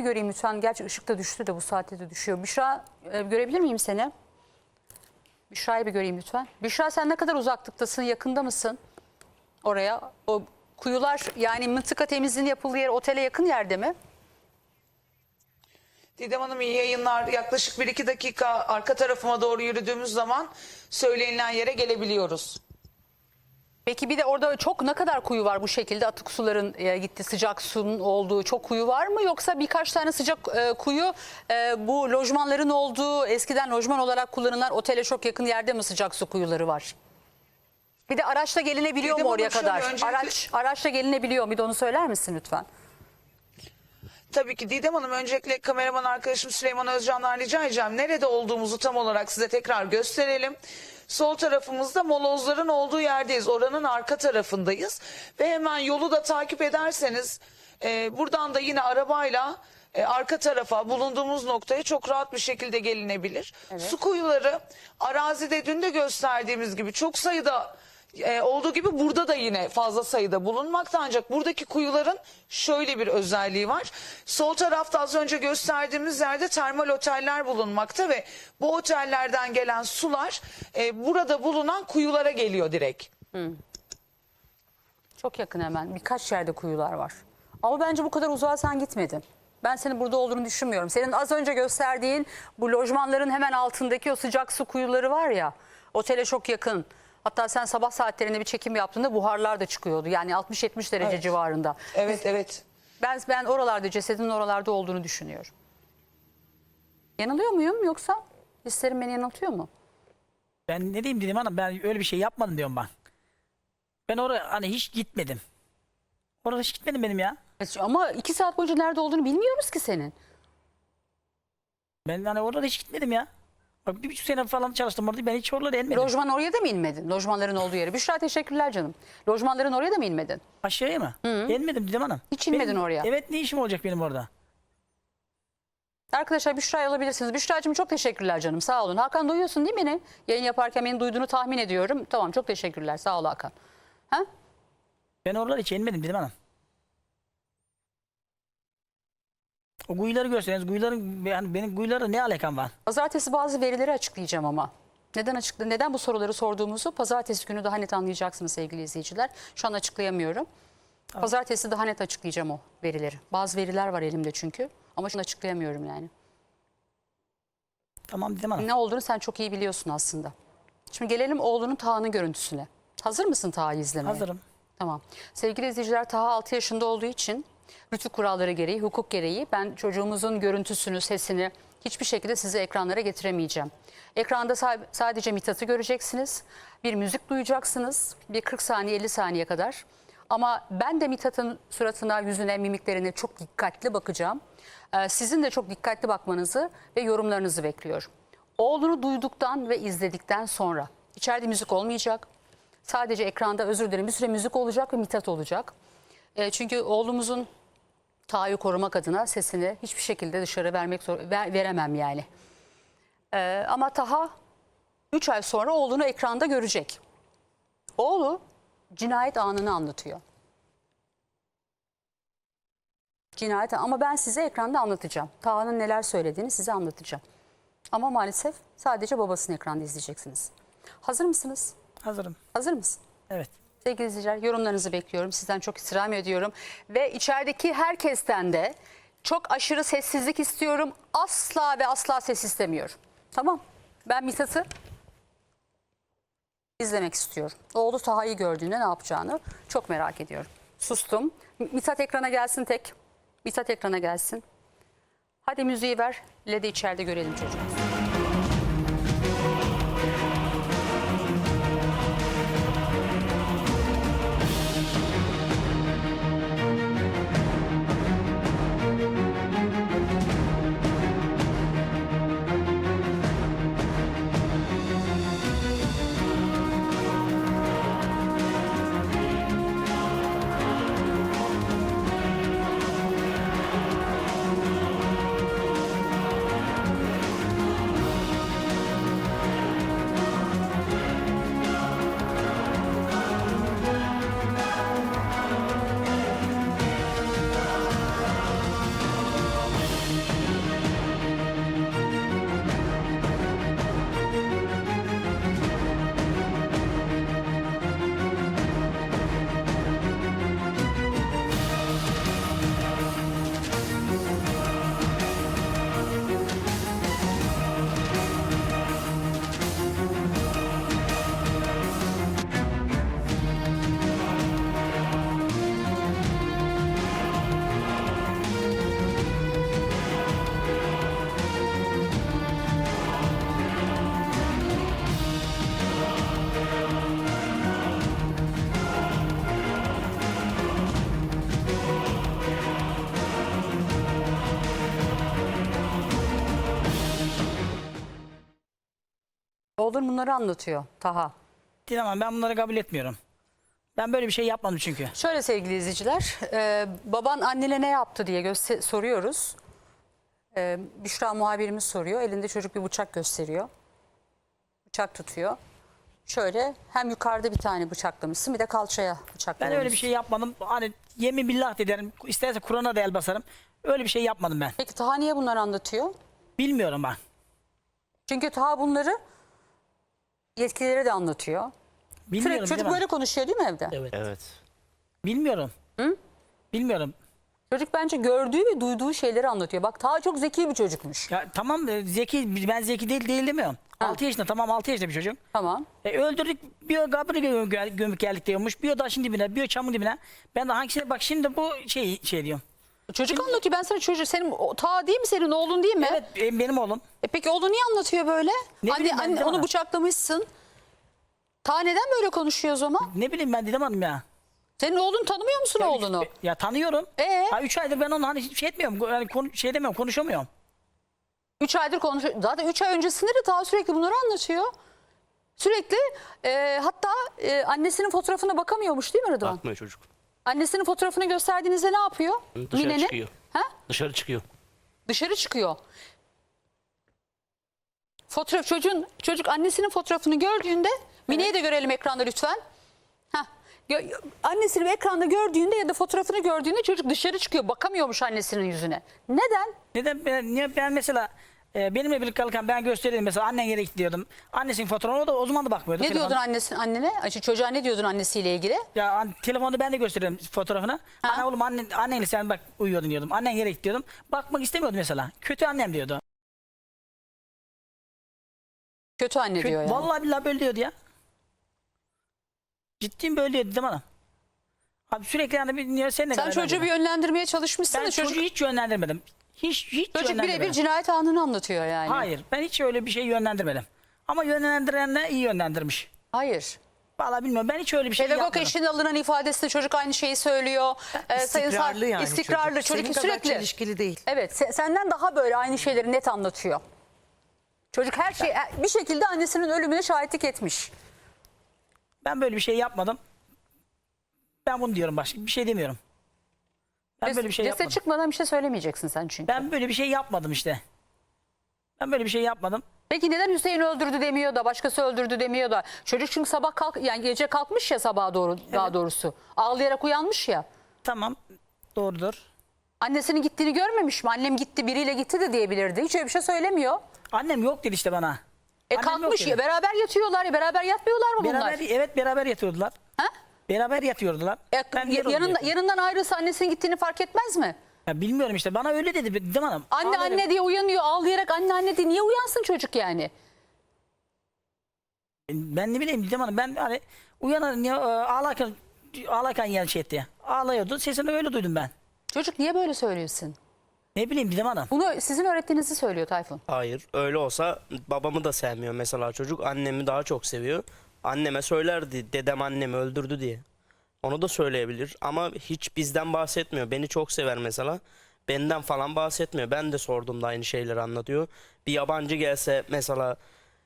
bir göreyim lütfen. Gerçi ışık da düştü de bu saatte de düşüyor. Büşra e, görebilir miyim seni? Büşra'yı bir göreyim lütfen. Büşra sen ne kadar uzaklıktasın? Yakında mısın? Oraya. O kuyular yani mıntıka temizliğinin yapıldığı yer otele yakın yerde mi? Didem Hanım iyi yayınlar. Yaklaşık 1-2 dakika arka tarafıma doğru yürüdüğümüz zaman söylenilen yere gelebiliyoruz. Peki bir de orada çok ne kadar kuyu var bu şekilde atık suların e, gitti sıcak suyun olduğu çok kuyu var mı yoksa birkaç tane sıcak e, kuyu e, bu lojmanların olduğu eskiden lojman olarak kullanılan otele çok yakın yerde mi sıcak su kuyuları var? Bir de araçla gelinebiliyor Didem mu oraya kadar? öncelikle- Araç araçla gelinebiliyor mu? Bir de onu söyler misin lütfen? Tabii ki Didem Hanım öncelikle kameraman arkadaşım Süleyman Özcan'dan rica edeceğim. Nerede olduğumuzu tam olarak size tekrar gösterelim. Sol tarafımızda molozların olduğu yerdeyiz. Oranın arka tarafındayız. Ve hemen yolu da takip ederseniz e, buradan da yine arabayla e, arka tarafa bulunduğumuz noktaya çok rahat bir şekilde gelinebilir. Su kuyuları arazide dün de gösterdiğimiz gibi çok sayıda e, olduğu gibi burada da yine fazla sayıda bulunmakta ancak buradaki kuyuların şöyle bir özelliği var. Sol tarafta az önce gösterdiğimiz yerde termal oteller bulunmakta ve bu otellerden gelen sular e, burada bulunan kuyulara geliyor direkt. Çok yakın hemen. Birkaç yerde kuyular var. Ama bence bu kadar uzağa sen gitmedin. Ben senin burada olduğunu düşünmüyorum. Senin az önce gösterdiğin bu lojmanların hemen altındaki o sıcak su kuyuları var ya. Otele çok yakın. Hatta sen sabah saatlerinde bir çekim yaptığında buharlar da çıkıyordu. Yani 60-70 derece Evet. civarında. Evet evet. Ben ben oralarda cesedin oralarda olduğunu düşünüyorum. Yanılıyor muyum yoksa hislerim beni yanıltıyor mu? Ben ne diyeyim dedim hanım ben öyle bir şey yapmadım diyorum ben. Ben oraya hani hiç gitmedim. Oraya hiç gitmedim benim ya. E, Ama iki saat boyunca nerede olduğunu bilmiyoruz ki senin. Ben hani orada hiç gitmedim ya. Bak bir buçuk sene falan çalıştım orada ben hiç oralara inmedim. Lojman oraya da mı inmedin? Lojmanların olduğu yere. Büşra teşekkürler canım. Lojmanların oraya da mı inmedin? Aşağıya mı? İnmedim dedim hanım. Hiç inmedin Benim- oraya. Evet ne işim olacak benim orada? Arkadaşlar Büşra'yı alabilirsiniz. Büşra'cığım çok teşekkürler canım. Sağ olun. Hakan duyuyorsun değil mi beni? Yayın yaparken beni duyduğunu tahmin ediyorum. Tamam çok teşekkürler. Sağ ol Hakan. Ha? Ben oralara hiç inmedim dedim hanım. O kuyuları görseniz kuyuların yani benim kuyularla ne alakam var? Pazartesi bazı verileri açıklayacağım ama. Neden açıkla neden bu soruları sorduğumuzu pazartesi günü daha net anlayacaksınız sevgili izleyiciler. Şu an açıklayamıyorum. Pazartesi daha net açıklayacağım o verileri. Bazı veriler var elimde çünkü ama şimdi açıklayamıyorum yani. Tamam hanım. Ne olduğunu sen çok iyi biliyorsun aslında. Şimdi gelelim oğlunun Taha'nın görüntüsüne. Hazır mısın Taha'yı izlemeye? Hazırım. Tamam. Sevgili izleyiciler Taha 6 yaşında olduğu için rütük kuralları gereği, hukuk gereği ben çocuğumuzun görüntüsünü, sesini hiçbir şekilde size ekranlara getiremeyeceğim. Ekranda sa- sadece Mithat'ı göreceksiniz. Bir müzik duyacaksınız. Bir 40 saniye 50 saniye kadar. Ama ben de Mithat'ın suratına, yüzüne, mimiklerine çok dikkatli bakacağım. Ee, sizin de çok dikkatli bakmanızı ve yorumlarınızı bekliyorum. Oğlunu duyduktan ve izledikten sonra içeride müzik olmayacak. Sadece ekranda özür dilerim bir süre müzik olacak ve Mithat olacak. E, çünkü oğlumuzun Taha'yı korumak adına sesini hiçbir şekilde dışarı vermek zor, ver- veremem yani. E, ama Taha 3 ay sonra oğlunu ekranda görecek. Oğlu cinayet anını anlatıyor. Cinayet ama ben size ekranda anlatacağım. Taha'nın neler söylediğini size anlatacağım. Ama maalesef sadece babasını ekranda izleyeceksiniz. Hazır mısınız? Hazırım. Hazır mısın? Evet. Sevgili izleyiciler yorumlarınızı bekliyorum. Sizden çok istirham ediyorum. Ve içerideki herkesten de çok aşırı sessizlik istiyorum. Asla ve asla ses istemiyorum. Tamam. Ben Mithat'ı izlemek istiyorum. Oğlu Taha'yı gördüğünde ne yapacağını çok merak ediyorum. Sustum. Mithat ekrana gelsin tek. Mithat ekrana gelsin. Hadi müziği ver. Le de içeride görelim çocuğumuzu. Oğlun bunları anlatıyor Taha. Didem Hanım ben bunları kabul etmiyorum. Ben böyle bir şey yapmadım çünkü. Şöyle sevgili izleyiciler, e, baban annene ne yaptı diye soruyoruz. E, Büşra muhabirimiz soruyor. Elinde çocuk bir bıçak gösteriyor. Bıçak tutuyor. Şöyle hem yukarıda bir tane bıçaklamışsın bir de kalçaya Ben bıçaklamışsın. öyle bir şey yapmadım. Hani yemin billah de derim. İsterse Kur'an'a da el basarım. Öyle bir şey yapmadım ben. Peki Taha niye bunları anlatıyor? Bilmiyorum ben. Çünkü Taha bunları yetkililere de anlatıyor. Bilmiyorum. Sürekli çocuk böyle konuşuyor değil mi evde? Evet. Evet. Bilmiyorum. Bilmiyorum. Çocuk bence gördüğü ve duyduğu şeyleri anlatıyor. Bak Taha çok zeki bir çocukmuş. Ya tamam e, zeki ben zeki değil değil demiyorum. 6 yaşında tamam 6 yaşında bir çocuk. Tamam. E, öldürdük bir o kabri gö- gö- gömük geldik diyormuş. Bir o taşın dibine bir o çamın dibine. Ben de hangisine bak şimdi bu şey şey diyorum. Çocuk anlatıyor. Ben sana çocuğu senin o- Taha değil mi senin oğlun değil mi? Evet e, benim oğlum. E peki oğlu niye anlatıyor böyle? Ne anne, bileyim ben anne onu ona. bıçaklamışsın. Ta neden böyle konuşuyor o zaman? Ne bileyim ben Didem Hanım ya. Senin oğlun tanımıyor musun Ya, oğlunu? üç- ya tanıyorum. Ee? Ha 3 aydır ben onunla hani hiçbir şey etmiyorum. Yani konu, şey demiyorum konuşamıyorum. Üç aydır konuşuyor. Zaten üç ay öncesinde de Taha sürekli bunları anlatıyor. Sürekli e, hatta e, annesinin fotoğrafına bakamıyormuş değil mi Rıdvan? Bakmıyor çocuk. Annesinin fotoğrafını gösterdiğinizde ne yapıyor? Dışarı Mine'nin? çıkıyor. Ha? Dışarı çıkıyor. Dışarı çıkıyor. Fotoğraf çocuğun çocuk annesinin fotoğrafını gördüğünde Mine'yi de görelim ekranda lütfen. Heh. Gö- Annesini ekranda gördüğünde ya da fotoğrafını gördüğünde çocuk dışarı çıkıyor. Bakamıyormuş annesinin yüzüne. Neden? Neden ben, niye ben mesela e, benimle birlikte kalırken ben gösteriyordum mesela annen yere gitti diyordum. Annesinin fotoğrafına da o zaman da bakmıyordu. Ne Telefon- diyordun annesin annene? Ay, Çocuğa ne diyordun annesiyle ilgili? Ya an, telefonu ben de gösteriyorum fotoğrafını. Anne oğlum annen, annenle sen bak uyuyordun diyordum. Annen yere gitti diyordum. Bakmak istemiyordum mesela. Kötü annem diyordu. Kötü anne Kötü, diyor yani. Vallahi billahi böyle diyordu ya. Ciddiyim böyle diyordu değil mi hanım? Abi sürekli yani bir niye sen çocuğu bir yönlendirmeye çalışmışsın ben da çocuğu çocuk, hiç yönlendirmedim. Hiç hiç çocuk yönlendirmedim. birebir cinayet anını anlatıyor yani. Hayır ben hiç öyle bir şey yönlendirmedim. Ama yönlendirenler iyi yönlendirmiş. Hayır. Vallahi bilmiyorum ben hiç öyle bir şey Pedagog yapmadım. eşliğinde alınan ifadesinde çocuk aynı şeyi söylüyor. Ee, sayın İstikrarlı yani İstikrarlı. çocuk. Çocuk, Senin kadar sürekli. çelişkili değil. Evet se- senden daha böyle aynı şeyleri net anlatıyor. Çocuk her şey bir şekilde annesinin ölümüne şahitlik etmiş. Ben böyle bir şey yapmadım. Ben bunu diyorum başka bir şey demiyorum. Ben böyle bir şey Ceset yapmadım. çıkmadan bir şey söylemeyeceksin sen çünkü. Ben böyle bir şey yapmadım işte. Ben böyle bir şey yapmadım. Peki neden Hüseyin öldürdü demiyor da başkası öldürdü demiyor da. Çocuk çünkü sabah kalk yani gece kalkmış ya sabaha doğru daha doğrusu. Ağlayarak uyanmış ya. Tamam doğrudur. Annesinin gittiğini görmemiş mi? Annem gitti biriyle gitti de diyebilirdi. Hiç öyle bir şey söylemiyor. Annem yok dedi işte bana. E Annem yok kalkmış dedi. ya beraber yatıyorlar ya beraber yatmıyorlar mı bunlar? Beraber evet beraber yatıyordular. Beraber yatıyordular. E, Ben odada yanında, yanından ayrılsa annesinin gittiğini fark etmez mi? Ya bilmiyorum işte bana öyle dedi değil mi hanım? Anne Ağlayarak- anne diye uyanıyor ağlayarak anne anne diye niye uyansın çocuk yani? Ben ne bileyim Didem Hanım ben hani uyanır ya, e, ağlarken ağlarken yani şey etti. Ağlıyordu sesini öyle duydum ben. Çocuk niye böyle söylüyorsun? Ne bileyim Didem Hanım. Bunu sizin öğrettiğinizi söylüyor Tayfun. Hayır. Öyle olsa babamı da sevmiyor mesela çocuk. Annemi daha çok seviyor. Anneme söylerdi dedem annemi öldürdü diye. Onu da söyleyebilir ama hiç bizden bahsetmiyor. Beni çok sever mesela. Benden falan bahsetmiyor. Ben de sorduğumda aynı şeyleri anlatıyor. Bir yabancı gelse mesela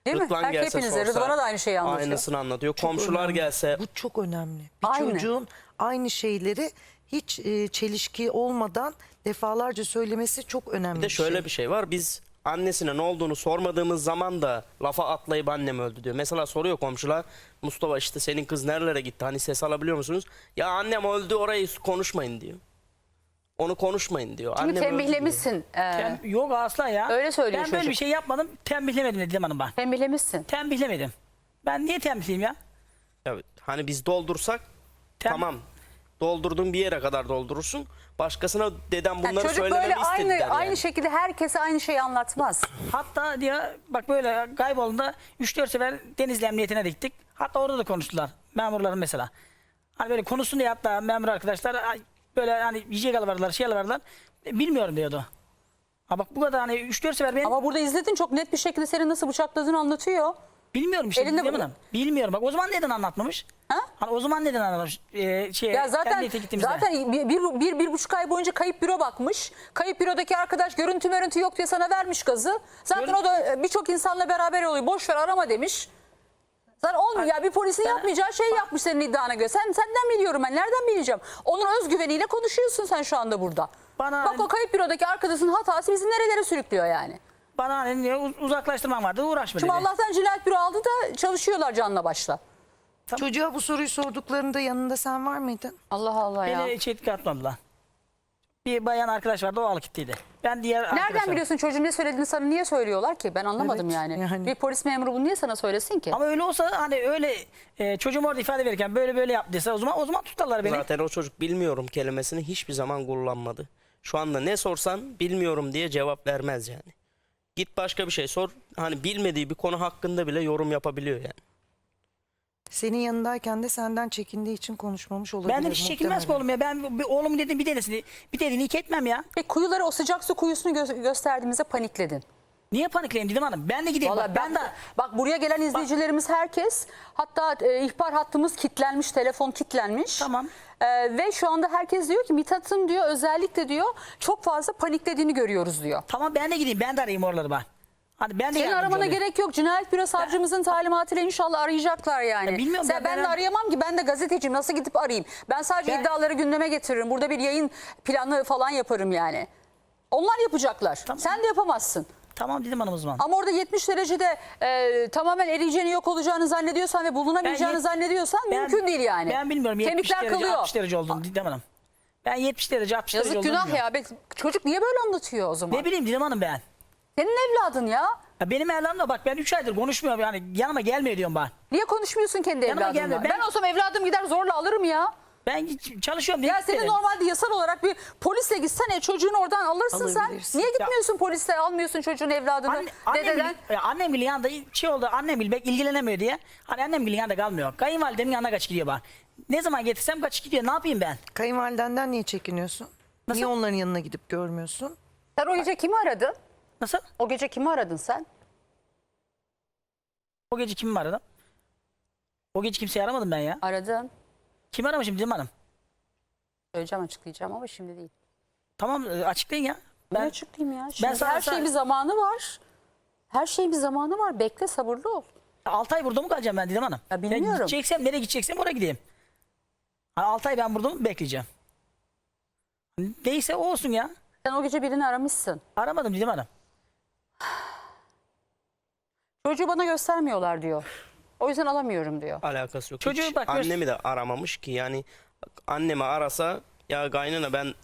Değil mi? Rıdvan Her gelse hepinize, sorsa Rıdvan'a da aynı şeyi anlatıyor. Aynısını anlatıyor. Komşular önemli. gelse Bu çok önemli. Bir Aynı. çocuğun aynı şeyleri hiç e, çelişki olmadan defalarca söylemesi çok önemli Bir de şöyle şey. bir şey var. Biz annesine ne olduğunu sormadığımız zaman da lafa atlayıp annem öldü diyor. Mesela soruyor komşular Mustafa işte senin kız nerelere gitti? Hani ses alabiliyor musunuz? Ya annem öldü orayı konuşmayın diyor. Onu konuşmayın diyor. Çünkü Annem öldü diyor. tembihlemişsin. e, Ben, yok asla ya. Öyle söylüyor Ben böyle çocuk. bir şey yapmadım. Tembihlemedim Didem Hanım ben. tembihlemişsin. Tembihlemedim. Ben niye tembihleyeyim ya? Ya, hani biz doldursak Tem- tamam. Doldurdun bir yere kadar doldurursun. Başkasına dedem Yani bunları çocuk söylememi böyle aynı istediler yani. aynı şekilde herkese aynı şeyi anlatmaz. Hatta diyor bak böyle kaybolduğunda 3-4 sefer Denizli Emniyetine gittik. Hatta orada da konuştular. Memurların mesela. Hani böyle konuşsun diye hatta memur arkadaşlar ay, böyle hani yiyecek alıverdiler, şey alıverdiler. E, Bilmiyorum diyordu. Ha bak bu kadar hani 3-4 sefer ben Ama burada izledin çok net bir şekilde seni nasıl bıçakladığını anlatıyor. Bilmiyorum işte Elinde Hanım. Bilmiyorum bak o zaman neden anlatmamış? Ha? Hani o zaman neden anlatmamış? Ee, şey, Ya zaten zaten bir, bir, bir, bir buçuk ay boyunca kayıp büro bakmış. Kayıp bürodaki arkadaş görüntü görüntü yok diye sana vermiş gazı. Zaten Görün- o da e, birçok insanla beraber oluyor. Boş ver arama demiş. Zaten olmuyor. Ya bir polisin yapmayacağı şey yapmış senin iddiana göre. Sen senden biliyorum ben. Nereden bileceğim? Onun özgüveniyle konuşuyorsun sen şu anda burada. Bana- Bak o kayıp bürodaki arkadaşın hatası bizi nerelere sürüklüyor yani. Bana hani uz- uzaklaştırmam vardı uğraşma Şimdi dedi. Allah'tan cinayet büro aldı da çalışıyorlar canla başla. Çocuğa bu soruyu sorduklarında yanında sen var mıydın? Allah Allah ya. Beni hiç etki atmadılar. Bir bayan arkadaş vardı o alıp gittiydi. Ben diğer Nereden arkadaşlar- biliyorsun çocuğun ne söylediğini sana niye söylüyorlar ki? Ben anlamadım Evet, yani. yani. Bir polis memuru bunu niye sana söylesin ki? Ama öyle olsa hani öyle e, çocuğum orada ifade verirken böyle böyle yaptıysa o zaman o zaman tutarlar beni. Zaten o çocuk bilmiyorum kelimesini hiçbir zaman kullanmadı. Şu anda ne sorsan bilmiyorum diye cevap vermez yani. Git başka bir şey sor. Hani bilmediği bir konu hakkında bile yorum yapabiliyor yani. Senin yanındayken de senden çekindiği için konuşmamış olabilir. Benden hiç çekinmez ki muhtemelen. oğlum ya. Ben bir, oğlum dedim bir denesini bir dediğini iki etmem ya. Peki kuyuları o sıcak su kuyusunu gö- gösterdiğimizde panikledin. Niye panikleyeyim dedim hanım. Ben de gideyim. Vallahi Bak, ben de bak buraya gelen izleyicilerimiz herkes hatta e, ihbar hattımız kilitlenmiş, telefon kilitlenmiş. Tamam. E, ve şu anda herkes diyor ki Mithat'ın diyor özellikle diyor çok fazla paniklediğini görüyoruz diyor. tamam ben de gideyim. Ben de arayayım oraları ben. Hani ben de Senin yardımcı aramana olayım. gerek yok. Cinayet büro savcımızın talimatıyla inşallah arayacaklar yani. Ya bilmiyorum, Sen, ben- ben, de arayamam ki. Ben de gazeteciyim. Nasıl gidip arayayım? Ben sadece Ben- iddiaları gündeme getiririm. Burada bir yayın planı falan yaparım yani. Onlar yapacaklar. Sen de yapamazsın. Tamam dedim hanım o zaman. Ama orada 70 derecede e, tamamen eriyeceğini yok olacağını zannediyorsan ve bulunamayacağını Ben yet- zannediyorsan Ben- mümkün değil yani. Ben bilmiyorum 70 Kemikler derece kalıyor. 60 derece olduğunu Didem Hanım. Ben 70 derece 60 derece Yazık günah ya. Be- Çocuk niye böyle anlatıyor o zaman? Ne bileyim Didem Hanım ben. Senin evladın ya. Ya benim evladım da bak ben 3 aydır konuşmuyorum yani yanıma gelmiyor diyorum ben. Niye konuşmuyorsun kendi Yanıma evladınla? gelme, Ben... ben- olsam evladım gider zorla alırım ya. Ben hiç çalışıyorum. Ya dedim senin normalde yasal olarak bir polisle gitsen e, çocuğunu oradan alırsın sen. Niye gitmiyorsun polisle almıyorsun çocuğun evladını Anne, annem, dededen? ya annem bile yanında şey oldu annem bile pek ilgilenemiyor diye. Hani annem bile yanında kalmıyor. Kayınvalidemin yanına kaç gidiyor bana. Ne zaman getirsem kaç gidiyor ne yapayım ben? Kayınvalidenden niye çekiniyorsun? Niye onların yanına gidip görmüyorsun? Sen o gece kimi aradın? Nasıl? O gece kimi aradın sen? O gece kimi aradım? O gece kimseyi aramadım ben ya. Aradın. Kim aramışım Didem Hanım? Söyleyeceğim açıklayacağım ama şimdi değil. Tamam e, açıklayın ya. Ben Ben açıklayayım ya. Şimdi sana- her şeyin bir zamanı var. Her şeyin bir zamanı var. Bekle sabırlı ol. 6 ay burada mı kalacağım ben Didem Hanım? Ya bilmiyorum. Ben gideceksem nereye gideceksem oraya gideyim. 6 ay ben burada mı bekleyeceğim? Neyse olsun ya. Sen o gece birini aramışsın. Aramadım Didem Hanım. Çocuğu bana göstermiyorlar diyor. O yüzden alamıyorum diyor. Alakası yok. Çocuğu Hiç bak, annemi de aramamış ki yani annemi arasa ya kaynana ben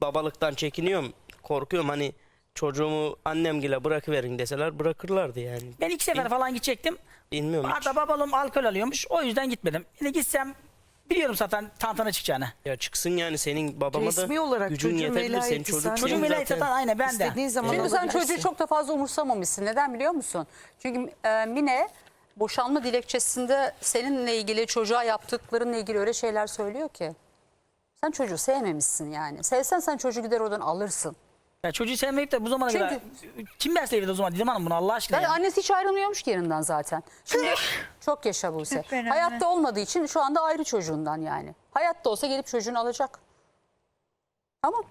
babalıktan çekiniyorum korkuyorum hani çocuğumu annemgile bırakıverin deseler bırakırlardı yani. Ben iki sefer falan gidecektim. Bilmiyorum hiç. Hatta babam alkol alıyormuş. O yüzden gitmedim. Yine gitsem biliyorum zaten tantana çıkacağını. Ya çıksın yani senin babama Resmi da olarak gücün çocuğun yetebilir. Senin velayeti çocuk sen- senin Çocuğum velayet zaten- zaten aynı ben de. İstediğin zaman Çünkü sen alabilirsin. çocuğu çok da fazla umursamamışsın. Neden biliyor musun? Çünkü e, Mine boşanma dilekçesinde seninle ilgili çocuğa yaptıklarınla ilgili öyle şeyler söylüyor ki. Sen çocuğu sevmemişsin yani. Sevsen sen çocuğu gider oradan alırsın. Ya çocuğu sevmeyip de bu zamana Çünkü- kadar kim besleydi o zaman Didem Hanım bunu Allah aşkına Yani ya. annesi hiç ayrılmıyormuş ki yerinden zaten. Şimdi çok yaşa Buse. Hayatta olmadığı için şu anda ayrı çocuğundan yani. Hayatta olsa gelip çocuğunu alacak. Tamam.